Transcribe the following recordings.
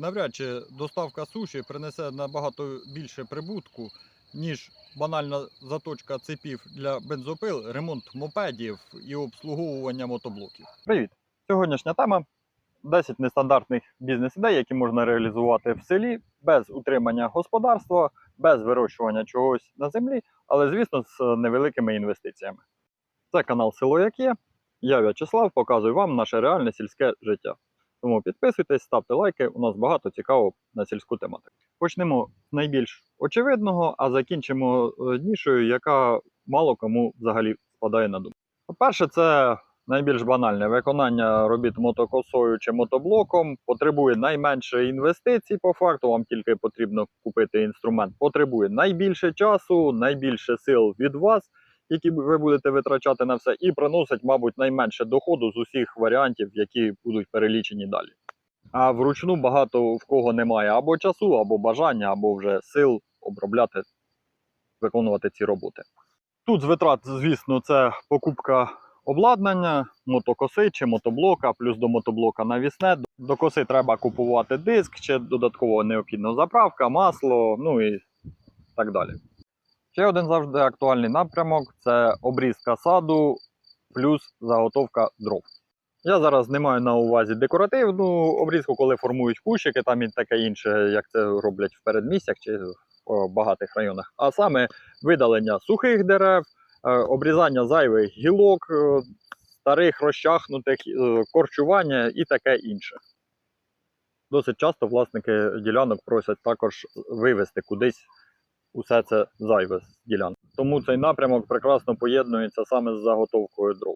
навряд чи доставка суші принесе набагато більше прибутку, ніж банальна заточка цепів для бензопил, ремонт мопедів і обслуговування мотоблоків. Привіт! Сьогоднішня тема 10 нестандартних бізнес-ідей, які можна реалізувати в селі без утримання господарства, без вирощування чогось на землі, але, звісно, з невеликими інвестиціями. Це канал Село Як є. Я В'ячеслав, показую вам наше реальне сільське життя. Тому підписуйтесь, ставте лайки, у нас багато цікавого на сільську тематику. Почнемо з найбільш очевидного, а закінчимо е, нішою, яка мало кому взагалі спадає на думку. По-перше, це найбільш банальне виконання робіт мотокосою чи мотоблоком потребує найменше інвестицій. По факту вам тільки потрібно купити інструмент. Потребує найбільше часу, найбільше сил від вас, які ви будете витрачати на все, і приносить, мабуть, найменше доходу з усіх варіантів, які будуть перелічені далі. А вручну багато в кого немає або часу, або бажання, або вже сил обробляти, виконувати ці роботи. Тут з витрат, звісно, це покупка обладнання, мотокоси чи мотоблока, плюс до мотоблока навісне. До коси треба купувати диск, чи додатково необхідна заправка, масло, ну і так далі. Ще один завжди актуальний напрямок це обрізка саду плюс заготовка дров. Я зараз не маю на увазі декоративну обрізку, коли формують кущики, там і таке інше, як це роблять в передмістях чи в багатих районах, а саме видалення сухих дерев, е, обрізання зайвих гілок, е, старих розчахнутих, е, корчування і таке інше. Досить часто власники ділянок просять також вивезти кудись усе це зайве з. Тому цей напрямок прекрасно поєднується саме з заготовкою дров.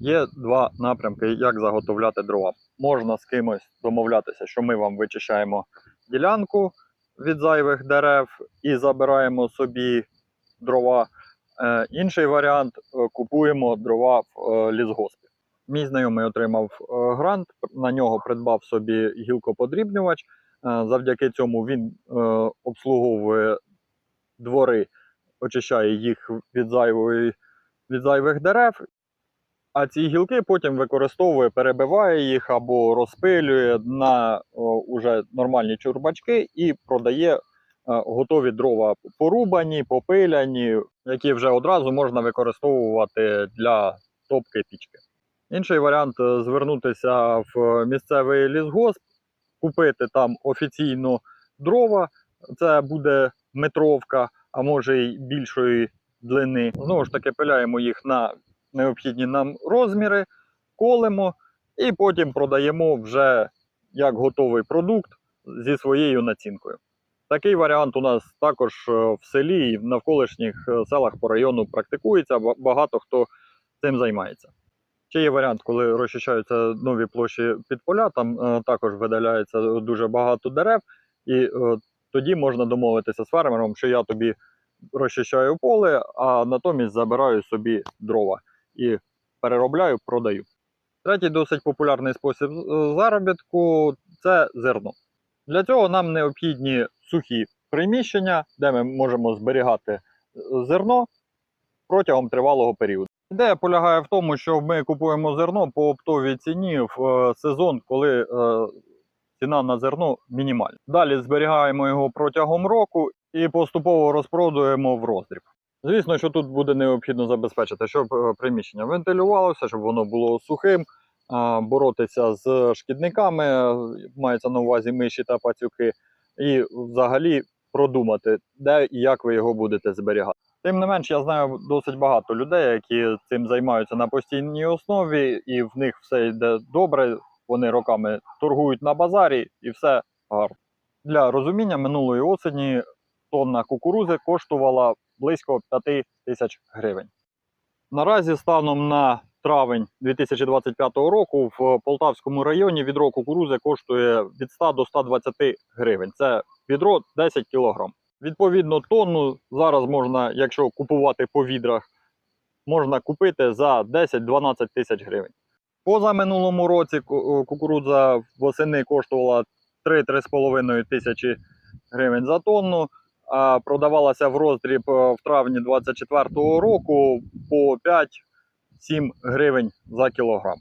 Є два напрямки, як заготовляти дрова. Можна з кимось домовлятися, що ми вам вичищаємо ділянку від зайвих дерев і забираємо собі дрова. Е, інший варіант е, купуємо дрова в е, лісгоспі. Мій знайомий отримав грант, на нього придбав собі гілкоподрібнювач. Завдяки цьому він обслуговує двори, очищає їх від, зайвої, від зайвих дерев. А ці гілки потім використовує, перебиває їх або розпилює на о, уже нормальні чурбачки і продає е, готові дрова порубані, попиляні, які вже одразу можна використовувати для топки пічки. Інший варіант е, звернутися в місцевий лісгосп, купити там офіційно дрова. Це буде метровка, а може й більшої длини. Знову ж таки, пиляємо їх на необхідні нам розміри, колемо і потім продаємо вже як готовий продукт зі своєю націнкою. Такий варіант у нас також е, в селі і в навколишніх е, селах по району практикується. ба- Багато хто цим займається. Ще є варіант, коли розчищаються нові площі під поля, там е, також видаляється дуже багато дерев, і тоді можна домовитися з фермером, що я тобі розчищаю поле, а натомість забираю собі дрова і переробляю, продаю. Третій досить популярний спосіб е, заробітку це зерно. Для цього нам необхідні сухі приміщення, де ми можемо зберігати е, зерно протягом тривалого періоду. Ідея полягає в тому, що ми купуємо зерно по оптовій ціні в е, сезон, коли ціна на зерно мінімальна. Далі зберігаємо його протягом року і поступово розпродуємо в роздріб. Звісно, що тут буде необхідно забезпечити, щоб е, приміщення вентилювалося, щоб воно було сухим, боротися з шкідниками, е, мається на увазі миші та пацюки, і взагалі продумати, де і як ви його будете зберігати. Тим не менш, я знаю досить багато людей, які цим займаються на постійній основі, і в них все йде добре. Вони роками торгують на базарі і все гарно. Для розуміння минулої осені тонна кукурузи коштувала близько 5 тисяч гривень. Наразі станом на травень 2025 року в Полтавському районі відро кукурузи коштує від 100 до 120 гривень. Це відро 10 кг. Відповідно, тонну зараз можна, якщо купувати по відрах, можна купити за 10-12 тисяч гривень. Поза минулому році кукурудза восени коштувала 3-3,5 тисячі гривень за тонну, а продавалася в роздріб е, в травні 2024 року по 5-7 гривень за кілограм.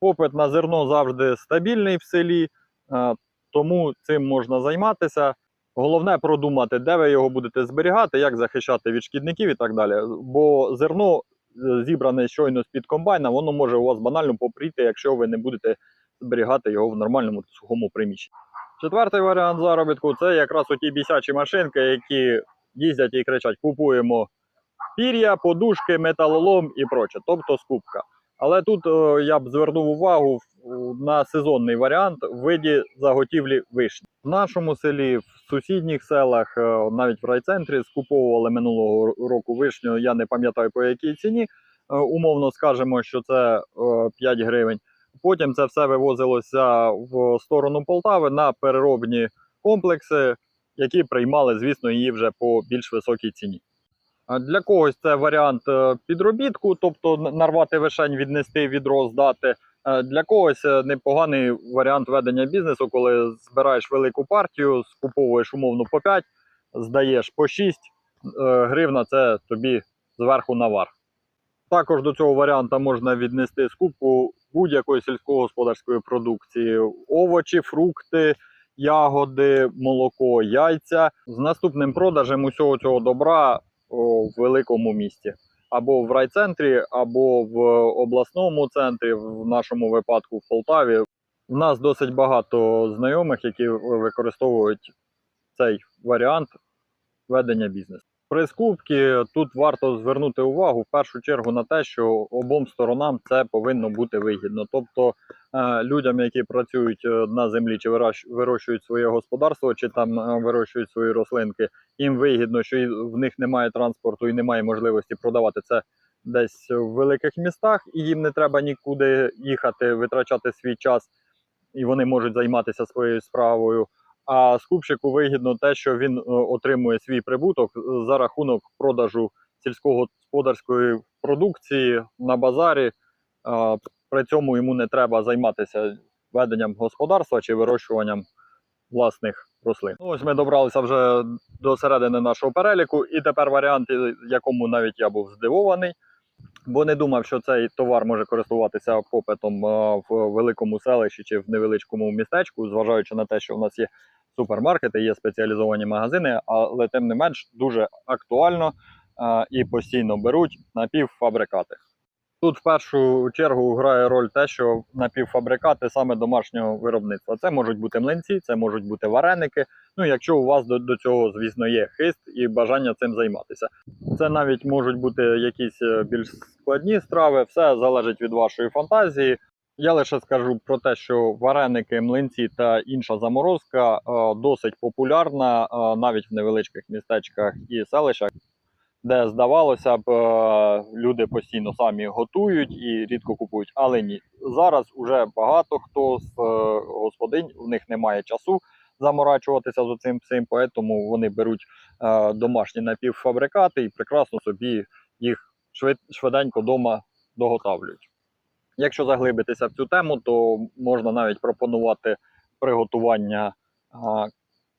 Попит на зерно завжди стабільний в селі. е, тому цим можна займатися. Головне продумати, де ви його будете зберігати, як захищати від шкідників і так далі. Бо зерно е, зібране щойно з-під комбайна, воно може у вас банально попріти, якщо ви не будете зберігати його в нормальному сухому приміщенні. Четвертий варіант заробітку це якраз оті бісячі машинки, які їздять і кричать: купуємо пір'я, подушки, металолом і проче, тобто скупка. Але тут я б звернув увагу на сезонний варіант в виді заготівлі вишні. В нашому селі, в сусідніх селах, е, навіть в райцентрі скуповували минулого року вишню. Я не пам'ятаю по якій ціні. Е, Умовно скажемо, що це е, 5 гривень. Потім це все вивозилося в сторону Полтави на переробні комплекси, які приймали, звісно, її вже по більш високій ціні. Для когось це варіант е, підробітку, тобто нарвати вишень, віднести відро, здати. Е, Для когось е, непоганий варіант ведення бізнесу, коли збираєш велику партію, скуповуєш умовно по 5, здаєш по 6 е, гривна це тобі зверху навар. Також до цього варіанта можна віднести скупку будь-якої сільськогосподарської продукції: овочі, фрукти, ягоди, молоко, яйця з наступним продажем усього цього добра в великому місті. Або в райцентрі, або в обласному центрі, в нашому випадку в Полтаві. У нас досить багато знайомих, які використовують цей варіант ведення бізнесу. При скупці тут варто звернути увагу в першу чергу на те, що обом сторонам це повинно бути вигідно. Тобто людям, які працюють е, на землі, чи вирощ- вирощують своє господарство, чи там е, вирощують свої рослинки, їм вигідно, що в них немає транспорту і немає можливості продавати це десь в великих містах, і їм не треба нікуди їхати, витрачати свій час, і вони можуть займатися своєю справою. А скупщику вигідно те, що він е, отримує свій прибуток е, за рахунок продажу сільськогосподарської продукції на базарі. При цьому йому не треба займатися веденням господарства чи вирощуванням власних рослин. Ну, Ось ми добралися вже до середини нашого переліку, і тепер варіант, якому навіть я був здивований, бо не думав, що цей товар може користуватися попитом в великому селищі чи в невеличкому містечку, зважаючи на те, що в нас є супермаркети, є спеціалізовані магазини, але тим не менш дуже актуально і постійно беруть напівфабрикати. Тут в першу чергу грає роль те, що напівфабрикати саме домашнього виробництва. Це можуть бути млинці, це можуть бути вареники. Ну, якщо у вас до, до цього, звісно, є хист і бажання цим займатися. Це навіть можуть бути якісь е, більш складні страви, все залежить від вашої фантазії. Я лише скажу про те, що вареники, млинці та інша заморозка е, досить популярна е, навіть в невеличких містечках і селищах, де здавалося б, е, люди постійно самі готують і рідко купують. Але ні, зараз уже багато хто з е, господинь, в них немає часу заморачуватися з цим всім, тому вони беруть е, домашні напівфабрикати і прекрасно собі їх швид, швиденько вдома доготавлюють. Якщо заглибитися в цю тему, то можна навіть пропонувати приготування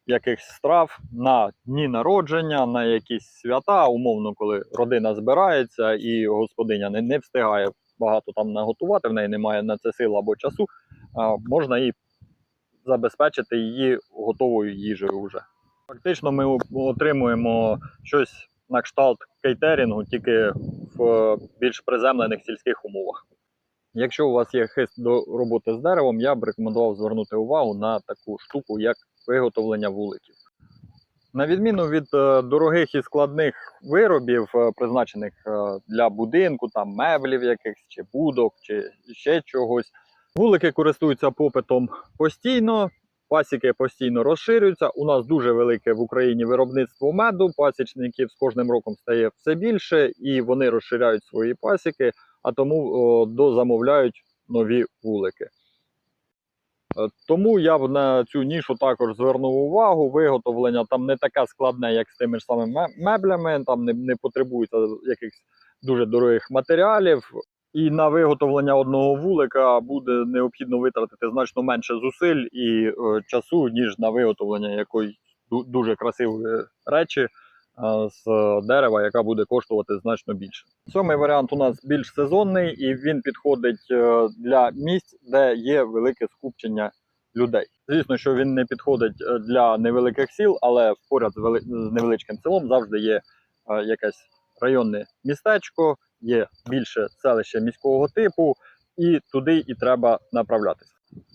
якихось страв на дні народження, на якісь свята, умовно, коли родина збирається і господиня не, не встигає багато там наготувати, в неї немає на це сил або часу, можна і забезпечити її готовою їжею вже. Фактично, ми отримуємо щось на кшталт кейтерінгу, тільки в е, більш приземлених сільських умовах. Якщо у вас є хист до роботи з деревом, я б рекомендував звернути увагу на таку штуку, як виготовлення вуликів. На відміну від е, дорогих і складних виробів, е, призначених е, для будинку, там меблів якихось, чи будок, чи ще чогось, вулики користуються попитом постійно, пасіки постійно розширюються. У нас дуже велике в Україні виробництво меду, пасічників з кожним роком стає все більше, і вони розширяють свої пасіки, а тому о, дозамовляють нові вулики. Е, Тому я б на цю нішу також звернув увагу. Виготовлення там не таке складне, як з тими ж самими меблями, там не, не потребується якихось дуже дорогих матеріалів. І на виготовлення одного вулика буде необхідно витратити значно менше зусиль і е, часу, ніж на виготовлення якоїсь дуже красивої речі з дерева, яка буде коштувати значно більше. Сьомий варіант у нас більш сезонний, і він підходить е, для місць, де є велике скупчення людей. Звісно, що він не підходить е, для невеликих сіл, але поряд з вели- невеличким селом завжди є е, якесь районне містечко, є більше селище міського типу, і туди і треба направлятися.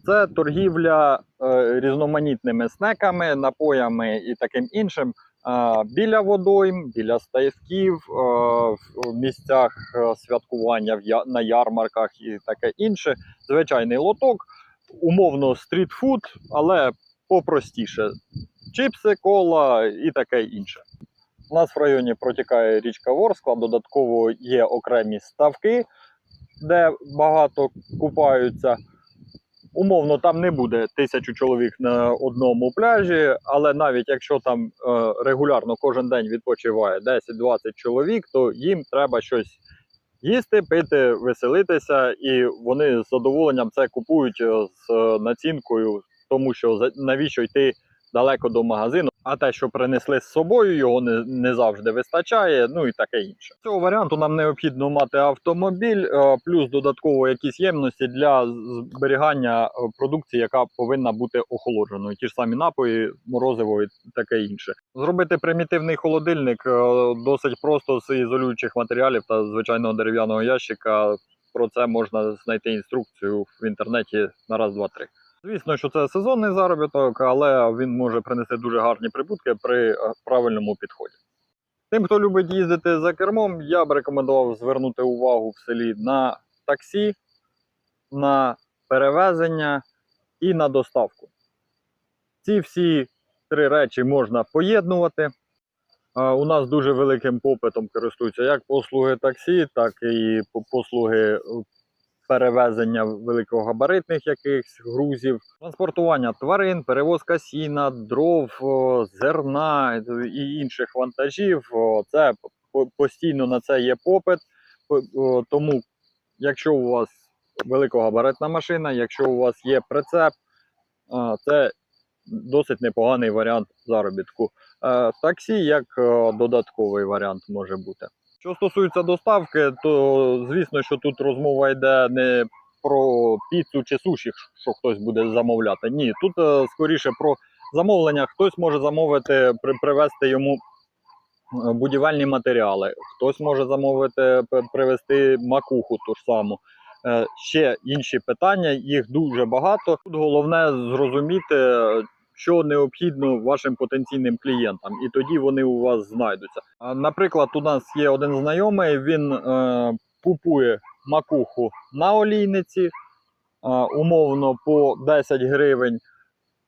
Це торгівля е, різноманітними снеками, напоями і таким іншим е, біля водойм, біля ставків, е, в місцях е, святкування на ярмарках і таке інше. Звичайний лоток, умовно стрітфуд, але попростіше. Чипси, кола і таке інше. У нас в районі протікає річка Ворскла, додатково є окремі ставки, де багато купаються. Умовно, там не буде тисячу чоловік на одному пляжі, але навіть якщо там е, регулярно кожен день відпочиває 10-20 чоловік, то їм треба щось їсти, пити, веселитися, і вони з задоволенням це купують е, з е, націнкою, тому що за- навіщо йти далеко до магазину, а те, що принесли з собою, його не, не завжди вистачає, ну і таке інше. Цього варіанту нам необхідно мати автомобіль, е, плюс додатково якісь ємності для зберігання е, продукції, яка повинна бути охолодженою. Ті ж самі напої, морозиво і таке інше. Зробити примітивний холодильник е, досить просто з ізолюючих матеріалів та звичайного дерев'яного ящика. Про це можна знайти інструкцію в інтернеті на раз, два, три. Звісно, що це сезонний заробіток, але він може принести дуже гарні прибутки при е, правильному підході. Тим, хто любить їздити за кермом, я б рекомендував звернути увагу в селі на таксі, на перевезення і на доставку. Ці всі три речі можна поєднувати. У нас дуже великим попитом користуються як послуги таксі, так і послуги перевезення великогабаритних якихось грузів, транспортування тварин, перевозка сіна, дров, зерна і інших вантажів. Це постійно на це є попит. Тому, якщо у вас великогабаритна машина, якщо у вас є прицеп, це досить непоганий варіант заробітку. Е, Таксі як додатковий варіант може бути. Що стосується доставки, то звісно, що тут розмова йде не про піцу чи суші, що хтось буде замовляти. Ні, тут е, скоріше про замовлення. Хтось може замовити, при, привезти йому е, будівельні матеріали, хтось може замовити привезти макуху ту ж саму. Е, Ще інші питання, їх дуже багато. Тут головне зрозуміти, що необхідно вашим потенційним клієнтам, і тоді вони у вас знайдуться. Наприклад, у нас є один знайомий, він е, купує макуху на олійниці, е, умовно по 10 гривень,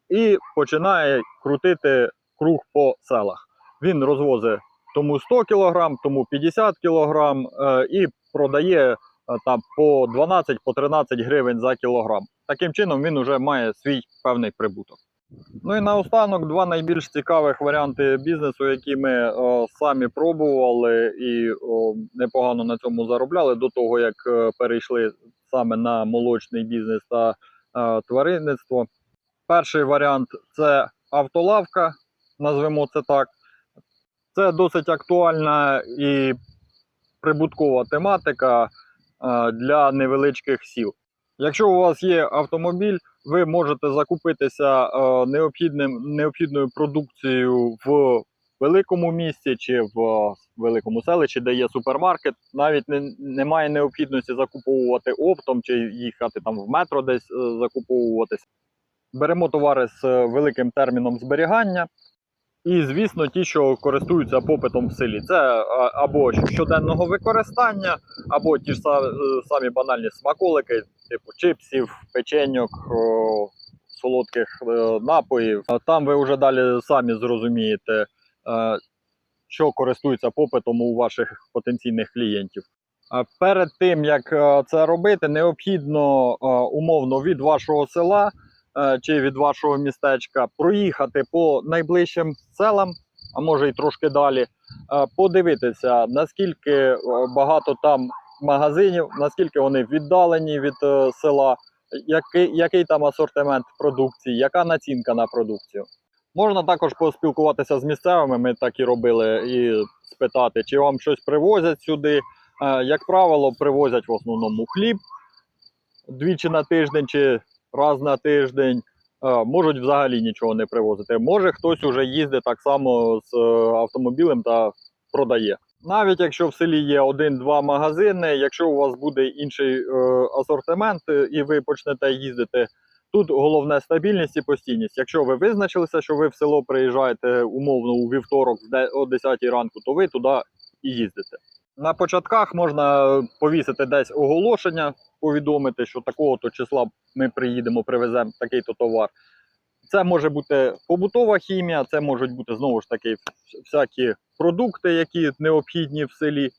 і починає крутити круг по селах. Він розвозить тому 100 кг, тому 50 кг е, і продає е, там по 12 по 13 гривень за кілограм. Таким чином він вже має свій певний прибуток. Ну і наостанок два найбільш цікавих варіанти бізнесу, які ми о, самі пробували і о, непогано на цьому заробляли до того, як е, перейшли саме на молочний бізнес та е, тваринництво. Перший варіант це автолавка, назвемо це так. Це досить актуальна і прибуткова тематика е, для невеличких сіл. Якщо у вас є автомобіль, ви можете закупитися е, необхідним, необхідною продукцією в великому місті чи в е, великому селищі, де є супермаркет. Навіть не, немає необхідності закуповувати оптом чи їхати там в метро десь закуповуватися. Беремо товари з е, великим терміном зберігання. І, звісно, ті, що користуються попитом в селі, це або щоденного використання, або ті ж е, самі банальні смаколики, типу чипсів, печеньок, солодких е, напоїв. Там ви вже далі самі зрозумієте, е, що користується попитом у ваших потенційних клієнтів. Перед тим як це робити, необхідно умовно від вашого села чи від вашого містечка проїхати по найближчим селам, а може й трошки далі, е, подивитися, наскільки е, багато там магазинів, наскільки вони віддалені від е, села, який, який там асортимент продукції, яка націнка на продукцію. Можна також поспілкуватися з місцевими, ми так і робили, і спитати, чи вам щось привозять сюди. Е, Як правило, привозять в основному хліб двічі на тиждень чи раз на тиждень. е, можуть взагалі нічого не привозити. Може хтось уже їздить так само з е, автомобілем та продає. Навіть якщо в селі є один-два магазини, якщо у вас буде інший е, асортимент і ви почнете їздити, тут головне стабільність і постійність. Якщо ви визначилися, що ви в село приїжджаєте умовно у вівторок о 10 ранку, то ви туди і їздите. На початках можна повісити десь оголошення, повідомити, що такого-то числа ми приїдемо, привеземо такий-то товар. Це може бути побутова хімія, це можуть бути знову ж таки всякі продукти, які необхідні в селі.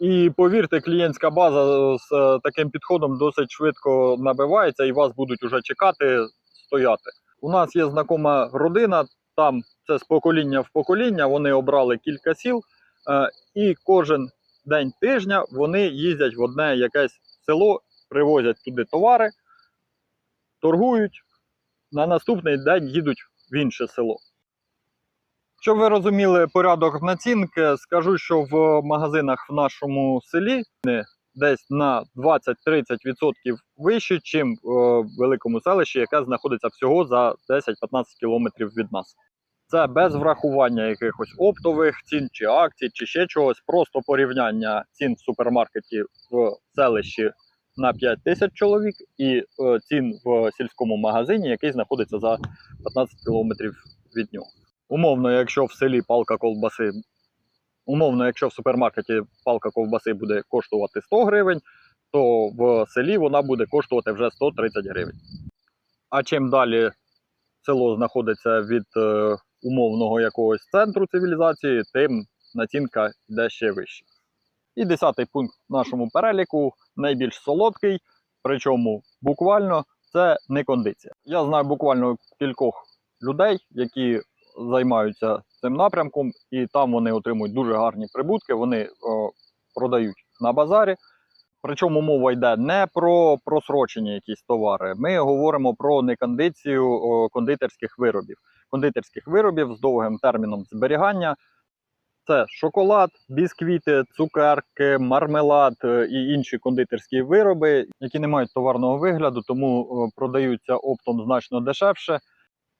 І повірте, клієнтська база з е, таким підходом досить швидко набивається і вас будуть уже чекати, стояти. У нас є знакома родина, там це з покоління в покоління. Вони обрали кілька сіл, і кожен день тижня вони їздять в одне якесь село, привозять туди товари, торгують. На наступний день їдуть в інше село. Щоб ви розуміли порядок націнки, скажу, що в магазинах в нашому селі десь на 20-30% вищі, ніж в великому селищі, яке знаходиться всього за 10-15 кілометрів від нас. Це без врахування якихось оптових цін чи акцій, чи ще чогось, просто порівняння цін в супермаркеті в селищі на 5 тисяч чоловік і е, цін в сільському магазині, який знаходиться за 15 кілометрів від нього. Умовно, якщо в селі палка ковбаси, умовно, якщо в супермаркеті палка ковбаси буде коштувати 100 гривень, то в селі вона буде коштувати вже 130 гривень. А чим далі село знаходиться від е, умовного якогось центру цивілізації, тим націнка йде ще вище. І десятий пункт в нашому переліку найбільш солодкий, причому буквально це не кондиція. Я знаю буквально кількох людей, які займаються цим напрямком, і там вони отримують дуже гарні прибутки. Вони о, продають на базарі. Причому мова йде не про просрочені якісь товари. Ми говоримо про некондицію о, кондитерських виробів. Кондитерських виробів з довгим терміном зберігання. Це шоколад, бісквіти, цукерки, мармелад е, і інші кондитерські вироби, які не мають товарного вигляду, тому е, продаються оптом значно дешевше.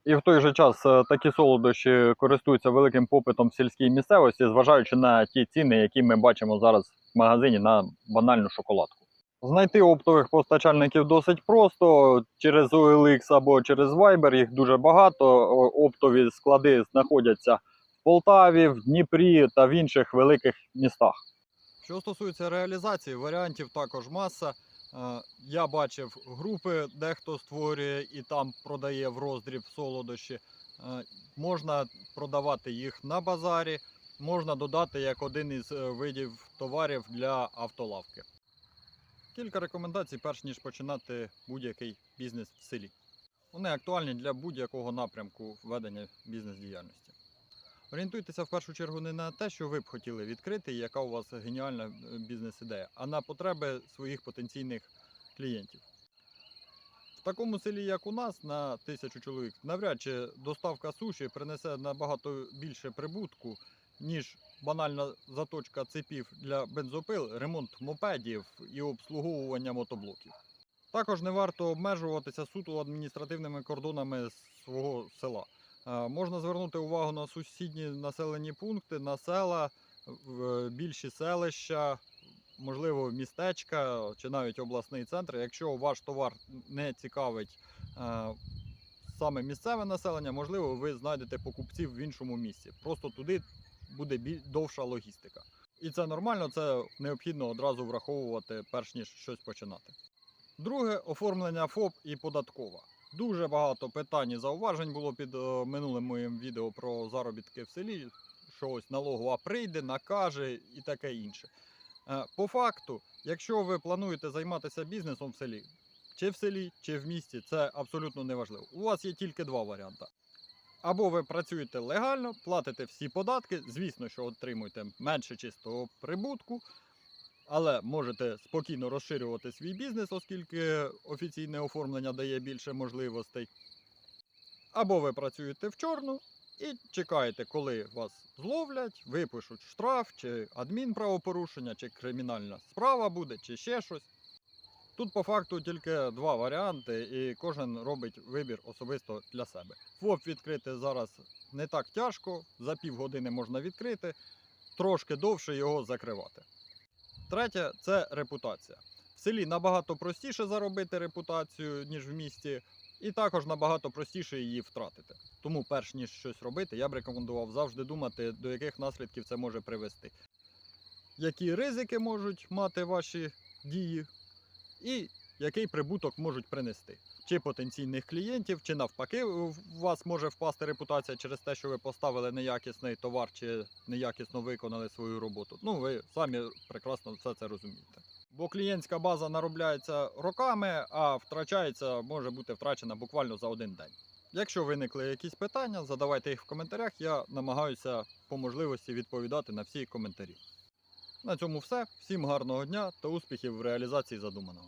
І в той же час е, такі солодощі користуються великим попитом в сільській місцевості, зважаючи на ті ціни, які ми бачимо зараз в магазині на банальну шоколадку. Знайти оптових постачальників досить просто через OLX або через Viber, їх дуже багато. Оптові склади знаходяться в Полтаві, в Дніпрі та в інших великих містах. Що стосується реалізації, варіантів також маса. Е, Я бачив групи, де хто створює і там продає в роздріб солодощі. Е, Можна продавати їх на базарі, можна додати як один із е, видів товарів для автолавки. Кілька рекомендацій, перш ніж починати будь-який бізнес в селі. Вони актуальні для будь-якого напрямку ведення бізнес-діяльності. Орієнтуйтеся в першу чергу не на те, що ви б хотіли відкрити, і яка у вас геніальна е, бізнес-ідея, а на потреби своїх потенційних клієнтів. В такому селі, як у нас, на тисячу чоловік, навряд чи доставка суші принесе набагато більше прибутку, ніж банальна заточка цепів для бензопил, ремонт мопедів і обслуговування мотоблоків. Також не варто обмежуватися суто адміністративними кордонами свого села. Е, Можна звернути увагу на сусідні населені пункти, на села, більші селища, можливо, містечка чи навіть обласний центр. Якщо ваш товар не цікавить е, саме місцеве населення, можливо, ви знайдете покупців в іншому місці. Просто туди буде довша логістика. І це нормально, це необхідно одразу враховувати, перш ніж щось починати. Друге оформлення ФОП і податкова. Дуже багато питань і зауважень було під е, минулим моїм відео про заробітки в селі. Що ось налогова прийде, накаже і таке інше. Е, По факту, якщо ви плануєте займатися бізнесом в селі, чи в селі, чи в місті, це абсолютно не важливо. У вас є тільки два варіанти. Або ви працюєте легально, платите всі податки, звісно, що отримуєте менше чистого прибутку, але можете спокійно розширювати свій бізнес, оскільки офіційне оформлення дає більше можливостей. Або ви працюєте в чорну і чекаєте, коли вас зловлять, випишуть штраф, чи адмінправопорушення, чи кримінальна справа буде, чи ще щось. Тут по факту тільки два варіанти, і кожен робить вибір особисто для себе. ФОП відкрити зараз не так тяжко, за півгодини можна відкрити, трошки довше його закривати. Третє це репутація. В селі набагато простіше заробити репутацію, ніж в місті, і також набагато простіше її втратити. Тому, перш ніж щось робити, я б рекомендував завжди думати, до яких наслідків це може привести. Які ризики можуть мати ваші дії, і який прибуток можуть принести. Чи потенційних клієнтів, чи навпаки, у вас може впасти репутація через те, що ви поставили неякісний товар чи неякісно виконали свою роботу. Ну, ви самі прекрасно все це розумієте. Бо клієнтська база наробляється роками, а втрачається, може бути втрачена буквально за один день. Якщо виникли якісь питання, задавайте їх в коментарях. Я намагаюся по можливості відповідати на всі коментарі. На цьому все. Всім гарного дня та успіхів в реалізації задуманого.